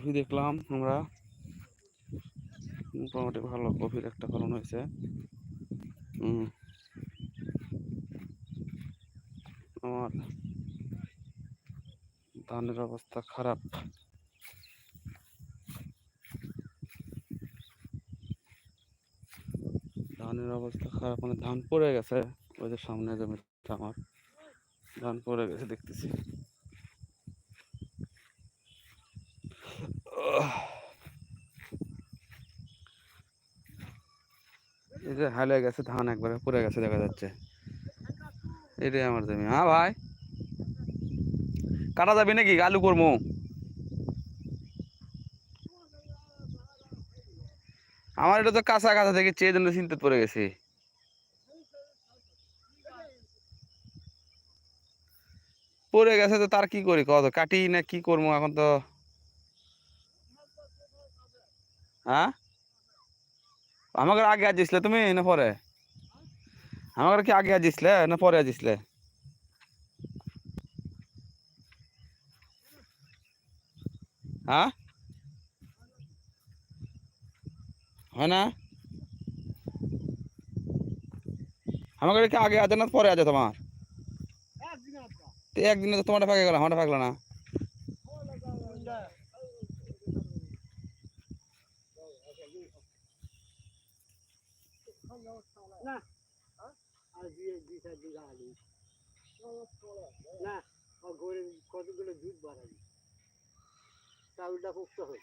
Coffee দেখলাম আমরা। মোটামুটি ভালো কফির একটা ফলন হয়েছে। আমার ধানের অবস্থা খারাপ। ধানের অবস্থা খারাপ মানে ধান পড়ে গেছে। ওই যে সামনে জমিটা আমার। ধান পড়ে গেছে দেখতেছি। এই যে হালে গেছে, ধান একবারে পড়ে গেছে দেখা যাচ্ছে। এটাই আমার জমি। হ্যাঁ ভাই? কাটা যাবে নাকি? আলু করব। আমার এটা তো কাঁচা কাঁচা থেকে চেয়ে জন্য চিন্তা পড়ে গেছি। পড়ে গেছে তো তার কি করি? কত? কাটি না কি করব? এখন তো হ্যাঁ? আমাকে আগে আজিসলে তুমি না পরে? আমাকে কি আগে আজিসলে না পরে আজিসলে হ্যাঁ? হয় না? আমাকে কি আগে আছে না পরে আছে তোমার? একদিনে তো তোমারটা ফাঁকে গেল আমারটা ফাঁকলো না। না। গরিব কতগুলো দুধ বাড়াবি চাউলটা করতে হয়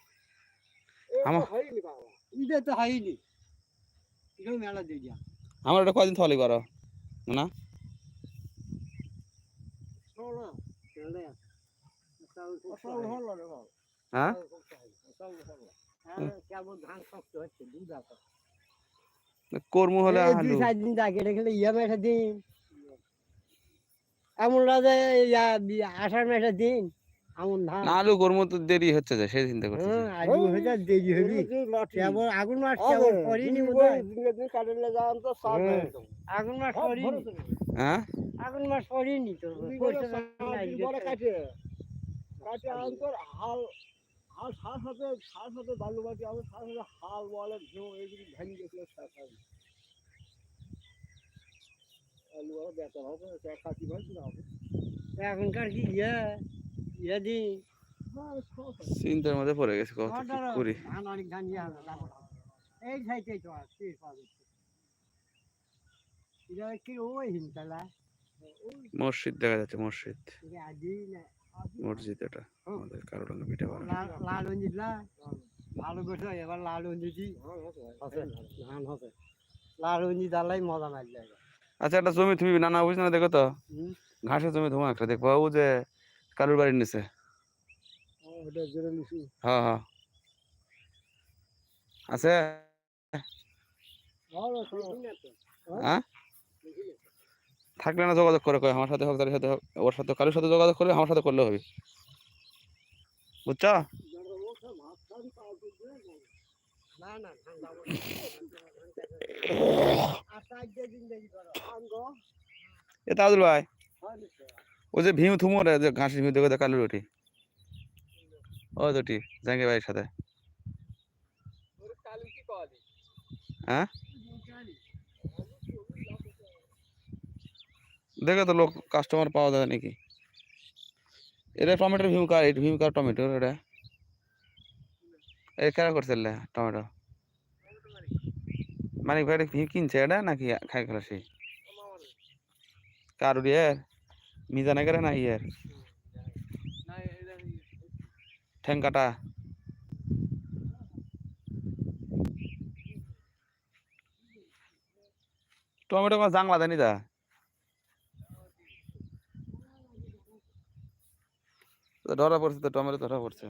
আমার- হয়নি বাবা। ঈদে তো হয়নি। এটাও মেলা দিয়ে যা। আমার এটা কদিন থলি করো না? হয়। হ্যাঁ হ্যাঁ, কেমন ধান শক্ত হচ্ছে দুধ আছে। কর্ম হলে দুই চার দিন আগে রেখে ইয়া মেশা দিন। এমন রাজা ইয়া আষাঢ় মেশা দিন এমন ধান। আলু কর্ম তো দেরি হচ্ছে যে সেই চিন্তা করছি হ্যাঁ আলু হয়ে দেরি হবি। কেবল আগুন মাস কেবল করিনি বোধহয়। হ্যাঁ। আগুন মাস করিনি হ্যাঁ? আগুন মাস করিনি তো করতে হাল হাল সার সাথে সার সাথে বালু মাটি আমি সার সাথে হাল বলে ঘেউ এইগুলি ভেঙে গেছিল সার সার আলু আর বেতন হবে কাটি ভাই কিনা হবে? এখনকার কি ইয়া? ইয়া দিন চিন্তার মধ্যে পড়ে গেছে কত কি করি? ধান অনেক ধান হবে, লাভ হবে। এই সাইডেই তো আছে পাবে? এটা কি ওই মসজিদ দেখা যাচ্ছে মসজিদ। এটা আদি না। মসজিদ এটা আমাদের কারও রঙে পিঠে লাল অঞ্জিতলা ভালো করছ এবার লাল অঞ্জিতি আছে ধান হবে লাল অঞ্জিত আলাই মজা মারি আচ্ছা একটা জমি তুমি নানা বুঝ না দেখো তো। ঘাসের জমি ধোঁয়া একটা দেখব। ও যে কারুর বাড়ির নিচে। ওটা জেনে নিছি হ্যাঁ হ্যাঁ। আছে? হ্যাঁ? থাকলে না যোগাযোগ করে, কয় আমার সাথে হোক, তার সাথে হোক, ওর সাথে, কারোর সাথে যোগাযোগ করলে আমার সাথে করলে হবে। বুঝছ? এ তাজুল ভাই, ও যে ভীম থুমো রে, যে ঘাসের ভীম দেখো কালুর ওটি ও দুটি, জাঙ্গে ভাইয়ের সাথে। হ্যাঁ? দেখো তো লোক কাস্টমার পাওয়া যায় নাকি? এটা টমেটোর ভীম কার ভীম কার টমেটো, এটা। এই কেন করছিল টমেটো? মানিক ভাই ভীম কিনছে, এটা নাকি খাই খেলা সেই কারুর ইয়ের মিজানে করে না ইয়ের? ঠ্যাং কাটা টমেটো কোনো জাংলা দেয়নি দা ধরা পড়ছে তো টমেটো ধরা পড়ছে।